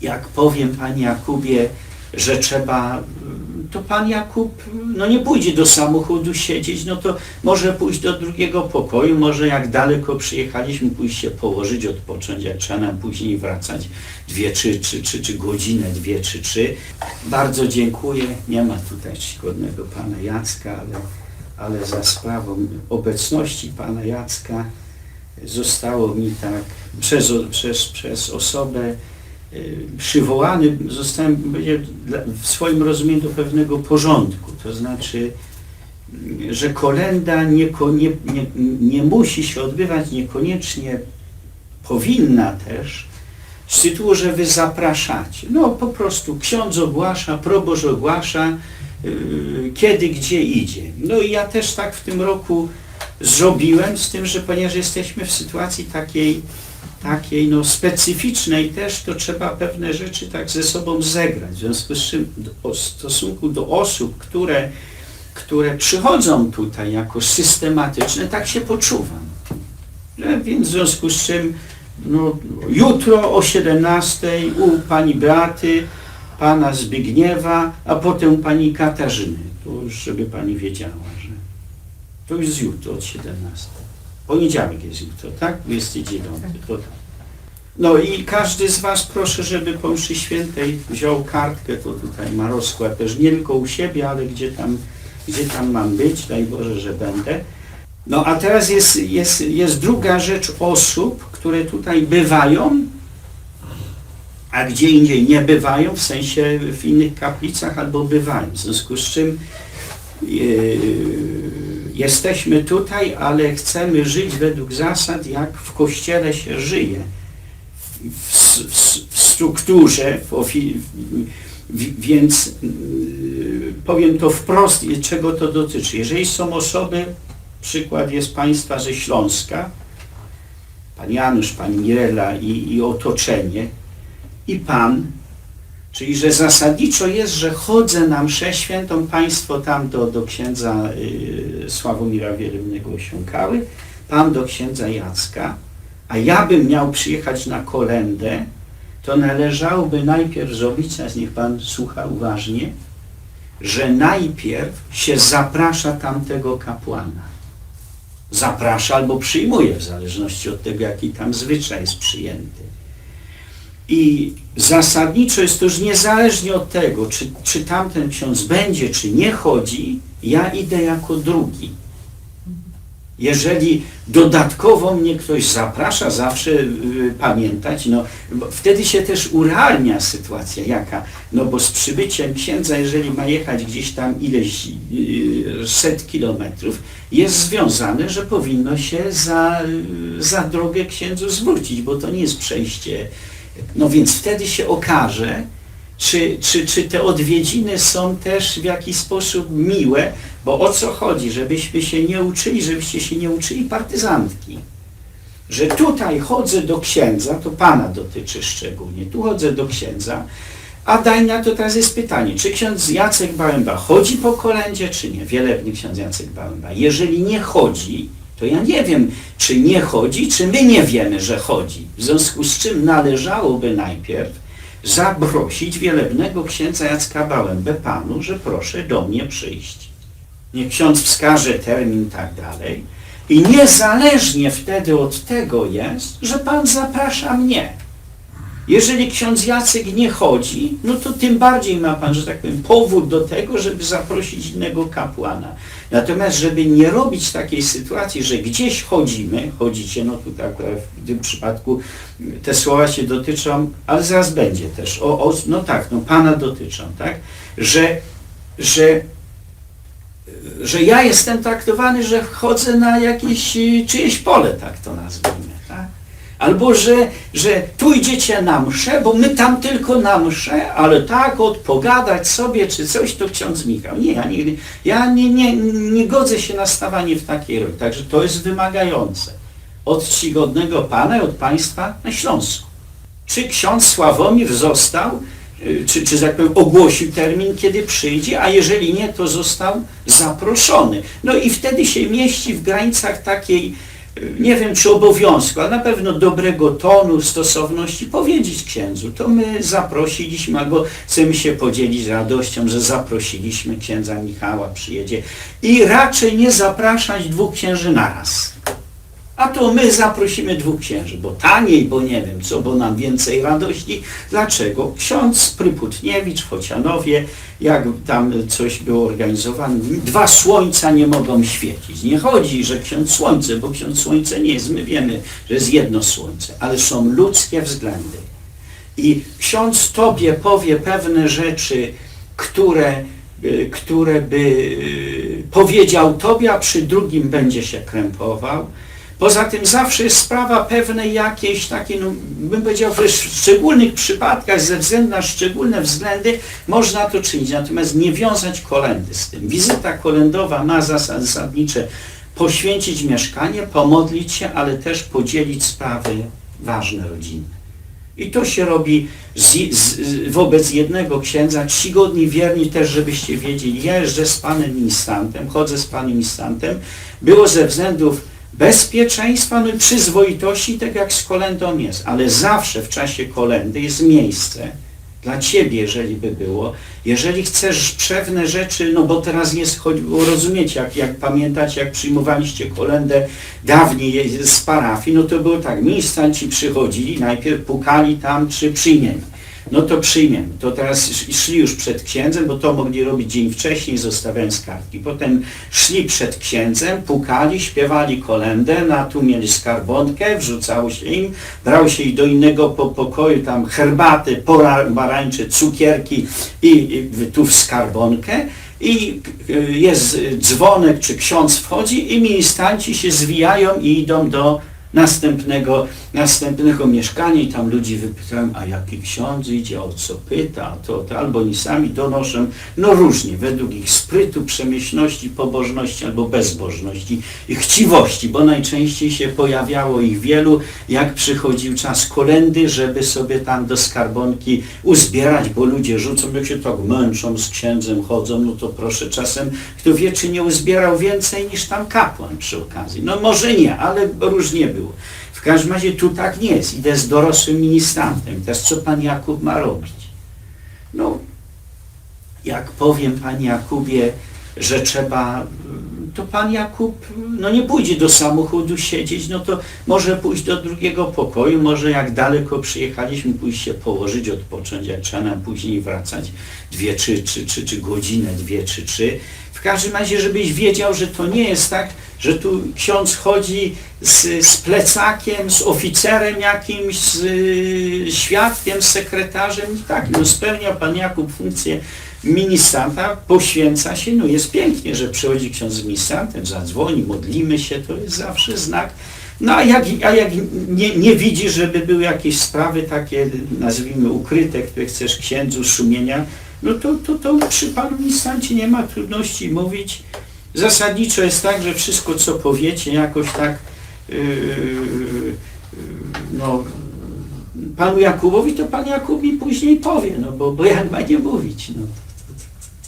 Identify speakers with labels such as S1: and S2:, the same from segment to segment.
S1: jak powiem Panie Jakubie, że trzeba, to Pan Jakub no nie pójdzie do samochodu siedzieć, no to może pójść do drugiego pokoju, może jak daleko przyjechaliśmy, pójść się położyć, odpocząć, jak trzeba nam później wracać dwie, czy, czy, czy, czy godzinę, dwie, czy trzy. Bardzo dziękuję. Nie ma tutaj czcigodnego Pana Jacka, ale, ale za sprawą obecności Pana Jacka zostało mi tak przez, przez, przez osobę przywołany, zostałem będzie, w swoim rozumieniu do pewnego porządku. To znaczy, y, że kolenda nie, nie, nie, nie musi się odbywać, niekoniecznie powinna też, z tytułu, że wy zapraszacie. No po prostu ksiądz ogłasza, proboszcz ogłasza, yy, kiedy, gdzie idzie. No i ja też tak w tym roku zrobiłem, z tym, że ponieważ jesteśmy w sytuacji takiej, takiej no, specyficznej też, to trzeba pewne rzeczy tak ze sobą zegrać. W związku z czym w stosunku do osób, które, które przychodzą tutaj jako systematyczne, tak się poczuwam. No, więc w związku z czym no, jutro o 17 u pani Beaty, pana Zbigniewa, a potem pani Katarzyny. To już, żeby pani wiedziała, że to już z jutro od 17. Poniedziałek jest jutro, tak? 29. To tak. No i każdy z was proszę, żeby po mszy świętej wziął kartkę, to tutaj ma rozkład też nie tylko u siebie, ale gdzie tam, gdzie tam mam być, daj Boże, że będę. No a teraz jest, jest, jest druga rzecz osób, które tutaj bywają, a gdzie indziej nie bywają, w sensie w innych kaplicach albo bywają. W związku z czym yy, jesteśmy tutaj, ale chcemy żyć według zasad, jak w Kościele się żyje. Strukturze, więc yy, powiem to wprost, czego to dotyczy. Jeżeli są osoby, przykład jest państwa ze Śląska, pan Janusz, pani Mirela i, i otoczenie, i pan, czyli że zasadniczo jest, że chodzę na mszę świętą, państwo tam do, do księdza y, Sławomira Wielebnego osiąkały, pan do księdza Jacka, a ja bym miał przyjechać na kolendę, to należałoby najpierw zrobić, teraz niech pan słucha uważnie, że najpierw się zaprasza tamtego kapłana. Zaprasza albo przyjmuje, w zależności od tego, jaki tam zwyczaj jest przyjęty. I zasadniczo jest to już niezależnie od tego, czy, czy tamten ksiądz będzie, czy nie chodzi, ja idę jako drugi. Jeżeli dodatkowo mnie ktoś zaprasza, zawsze y, pamiętać, no wtedy się też urealnia sytuacja jaka, no bo z przybyciem księdza, jeżeli ma jechać gdzieś tam ileś y, set kilometrów, jest związane, że powinno się za, y, za drogę księdzu zwrócić, bo to nie jest przejście. No więc wtedy się okaże, czy, czy, czy te odwiedziny są też w jakiś sposób miłe, bo o co chodzi? Żebyśmy się nie uczyli, żebyście się nie uczyli partyzantki. Że tutaj chodzę do księdza, to Pana dotyczy szczególnie, tu chodzę do księdza, a daj na to teraz jest pytanie, czy ksiądz Jacek Bałęba chodzi po kolędzie, czy nie? Wielebny ksiądz Jacek Bałęba. Jeżeli nie chodzi, to ja nie wiem, czy nie chodzi, czy my nie wiemy, że chodzi. W związku z czym należałoby najpierw zaprosić wielebnego księdza Jacka Bałębę Panu, że proszę do mnie przyjść. Niech ksiądz wskaże termin tak dalej. I niezależnie wtedy od tego jest, że Pan zaprasza mnie. Jeżeli ksiądz Jacek nie chodzi, no to tym bardziej ma Pan, że tak powiem, powód do tego, żeby zaprosić innego kapłana. Natomiast, żeby nie robić takiej sytuacji, że gdzieś chodzimy, chodzicie, no tutaj akurat w tym przypadku te słowa się dotyczą, ale zaraz będzie też, o, o, no tak, no Pana dotyczą, tak, że, że, że ja jestem traktowany, że wchodzę na jakieś czyjeś pole, tak to nazwijmy. Albo, że, że tu idziecie na mszę, bo my tam tylko na mszę, ale tak od pogadać sobie czy coś, to ksiądz Michał. Nie, ja nie, ja nie, nie, nie godzę się na stawanie w takiej roli. Także to jest wymagające. Od czcigodnego Pana i od Państwa na Śląsku. Czy ksiądz Sławomir został, y, czy, czy tak powiem, ogłosił termin, kiedy przyjdzie, a jeżeli nie, to został zaproszony. No i wtedy się mieści w granicach takiej nie wiem czy obowiązku, ale na pewno dobrego tonu, stosowności powiedzieć księdzu. To my zaprosiliśmy, albo chcemy się podzielić radością, że zaprosiliśmy księdza Michała, przyjedzie. I raczej nie zapraszać dwóch księży naraz. A to my zaprosimy dwóch księży, bo taniej, bo nie wiem co, bo nam więcej radości. Dlaczego? Ksiądz Pryputniewicz Chocianowie, jak tam coś było organizowane, dwa słońca nie mogą świecić. Nie chodzi, że ksiądz słońce, bo ksiądz słońce nie jest, my wiemy, że jest jedno słońce, ale są ludzkie względy. I ksiądz tobie powie pewne rzeczy, które, y, które by y, powiedział tobie, a przy drugim będzie się krępował. Poza tym zawsze jest sprawa pewnej jakiejś takiej, no, bym powiedział, w szczególnych przypadkach, ze względu na szczególne względy, można to czynić. Natomiast nie wiązać kolendy z tym. Wizyta kolendowa ma zasadnicze poświęcić mieszkanie, pomodlić się, ale też podzielić sprawy ważne rodzinne. I to się robi z, z, wobec jednego księdza, czcigodni, wierni też, żebyście wiedzieli, ja jeżdżę z panem instantem, chodzę z panem instantem, było ze względów bezpieczeństwa, no i przyzwoitości, tak jak z kolendą jest, ale zawsze w czasie kolendy jest miejsce dla Ciebie, jeżeli by było, jeżeli chcesz pewne rzeczy, no bo teraz jest, rozumiecie, jak, jak pamiętacie, jak przyjmowaliście kolendę dawniej z parafii, no to było tak, ministranci przychodzili, najpierw pukali tam, czy przyjmiemy no to przyjmiemy. To teraz szli już przed księdzem, bo to mogli robić dzień wcześniej, zostawiając kartki. Potem szli przed księdzem, pukali, śpiewali kolendę, na tu mieli skarbonkę, wrzucało się im, brało się ich do innego po pokoju, tam herbaty, pomarańcze, cukierki i, i tu w skarbonkę i y, jest dzwonek, czy ksiądz wchodzi i ministranci się zwijają i idą do następnego, następnego mieszkania i tam ludzi wypytają, a jaki ksiądz idzie, o co pyta, to, to albo oni sami donoszą, no różnie, według ich sprytu, przemyślności, pobożności albo bezbożności i chciwości, bo najczęściej się pojawiało ich wielu, jak przychodził czas kolendy, żeby sobie tam do skarbonki uzbierać, bo ludzie rzucą, jak się tak męczą, z księdzem chodzą, no to proszę, czasem kto wie, czy nie uzbierał więcej niż tam kapłan przy okazji. No może nie, ale różnie było było. W każdym razie tu tak nie jest. Idę z dorosłym ministrantem. Teraz co pan Jakub ma robić? No, jak powiem panie Jakubie, że trzeba, to pan Jakub no nie pójdzie do samochodu siedzieć, no to może pójść do drugiego pokoju, może jak daleko przyjechaliśmy, pójść się położyć, odpocząć, jak trzeba nam później wracać dwie, czy, czy, czy, czy godzinę, dwie, czy trzy. W każdym razie, żebyś wiedział, że to nie jest tak, że tu ksiądz chodzi z, z plecakiem, z oficerem jakimś, z y, świadkiem, z sekretarzem. I tak, no spełnia pan Jakub funkcję ministranta, poświęca się, no jest pięknie, że przychodzi ksiądz z ministrantem, zadzwoni, modlimy się, to jest zawsze znak. No a jak, a jak nie, nie żeby były jakieś sprawy takie, nazwijmy ukryte, które chcesz księdzu sumienia, no to, to, to przy panu ministrancie nie ma trudności mówić. Zasadniczo jest tak, że wszystko co powiecie jakoś tak yy, yy, no, panu Jakubowi, to pan Jakub mi później powie, no bo, bo jak ma nie mówić, no,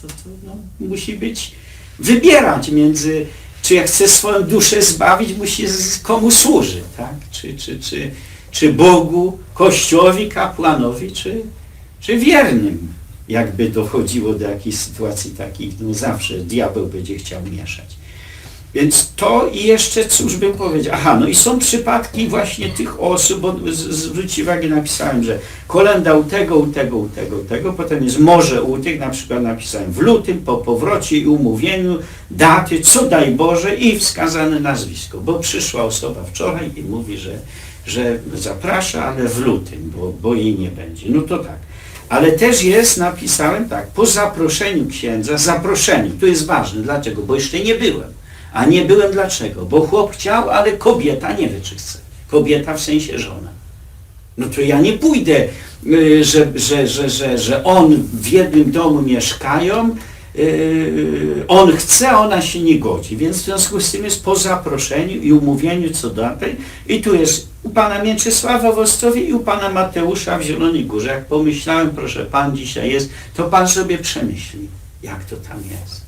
S1: to, to, to, no, musi być, wybierać między, czy jak chce swoją duszę zbawić, musi z, komu służy, tak, czy, czy, czy, czy Bogu, Kościołowi, kapłanowi, czy, czy wiernym jakby dochodziło do jakichś sytuacji takich, no zawsze diabeł będzie chciał mieszać. Więc to i jeszcze, cóż bym powiedział, aha, no i są przypadki właśnie tych osób, bo zwróćcie uwagę, napisałem, że kolenda u tego, u tego, u tego, u tego, potem jest może u tych, na przykład napisałem w lutym, po powrocie i umówieniu, daty, co daj Boże i wskazane nazwisko, bo przyszła osoba wczoraj i mówi, że, że zaprasza, ale w lutym, bo, bo jej nie będzie. No to tak. Ale też jest, napisałem tak, po zaproszeniu księdza, zaproszeniu, to jest ważne, dlaczego? Bo jeszcze nie byłem. A nie byłem dlaczego? Bo chłop chciał, ale kobieta nie wie, czy chce. Kobieta w sensie żona. No to ja nie pójdę, y, że, że, że, że, że on w jednym domu mieszkają, yy, on chce, ona się nie godzi. Więc w związku z tym jest po zaproszeniu i umówieniu co tej. I tu jest u pana Mieczysława w Ostrowie i u pana Mateusza w Zielonej Górze. Jak pomyślałem, proszę, pan dzisiaj jest, to pan sobie przemyśli, jak to tam jest.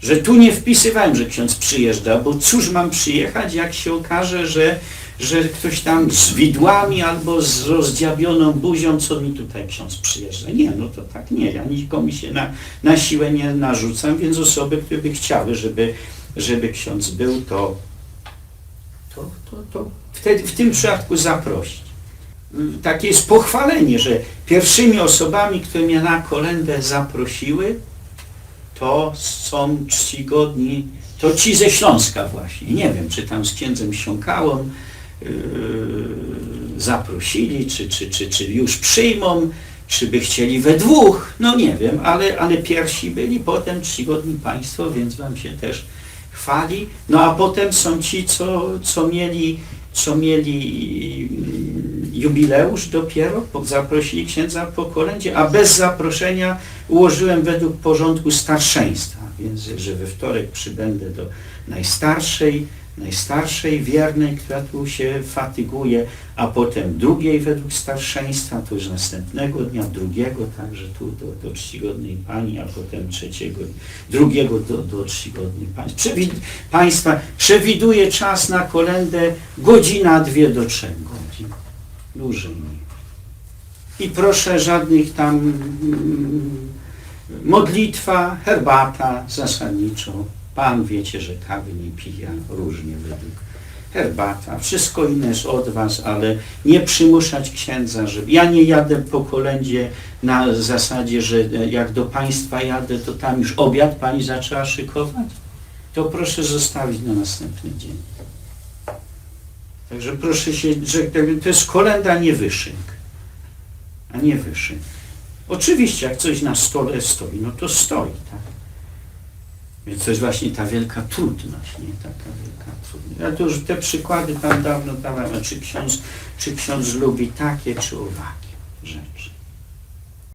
S1: Że tu nie wpisywałem, że ksiądz przyjeżdża, bo cóż mam przyjechać, jak się okaże, że, że ktoś tam z widłami albo z rozdziawioną buzią, co mi tutaj ksiądz przyjeżdża. Nie, no to tak nie, ja nikomu się na, na siłę nie narzucam, więc osoby, które by chciały, żeby, żeby ksiądz był, to, to, to, to wtedy, w tym przypadku zaprosić. Y, Takie jest pochwalenie, że pierwszymi osobami, które mnie na kolędę zaprosiły, to są czcigodni, to ci ze Śląska właśnie. Nie wiem, czy tam z księdzem Siąkałą yy, zaprosili, czy, czy, czy, czy już przyjmą, czy by chcieli we dwóch, no nie wiem, ale, ale pierwsi byli, potem czcigodni państwo, więc wam się też chwali. No a potem są ci, co, co mieli, co mieli mm, jubileusz dopiero, zaprosili księdza po kolędzie, a bez zaproszenia ułożyłem według porządku starszeństwa, więc że we wtorek przybędę do najstarszej, najstarszej wiernej, która tu się fatyguje, a potem drugiej według starszeństwa, to już następnego dnia, drugiego także tu do, do czcigodnej pani, a potem trzeciego, drugiego do, do czcigodnej pani. Przewid państwa przewiduje czas na kolędę godzina, dwie do trzech godzin. Dłużej nie. I proszę żadnych tam mm, modlitwa, herbata zasadniczo. Pan wiecie, że kawy nie pija różnie według herbata. Wszystko inne jest od was, ale nie przymuszać księdza, żeby ja nie jadę po kolędzie na zasadzie, że e, jak do państwa jadę, to tam już obiad pani zaczęła szykować. To proszę zostawić na następny dzień. Także proszę się, że to jest kolenda, nie wyszynk. A nie wyszynk. Oczywiście, jak coś na stole stoi, no to stoi, tak? Więc to jest właśnie ta wielka trudność, nie? Taka wielka trudność. Ja to już te przykłady tam dawno dawałem, czy ksiądz, czy ksiądz lubi takie, czy owakie rzeczy.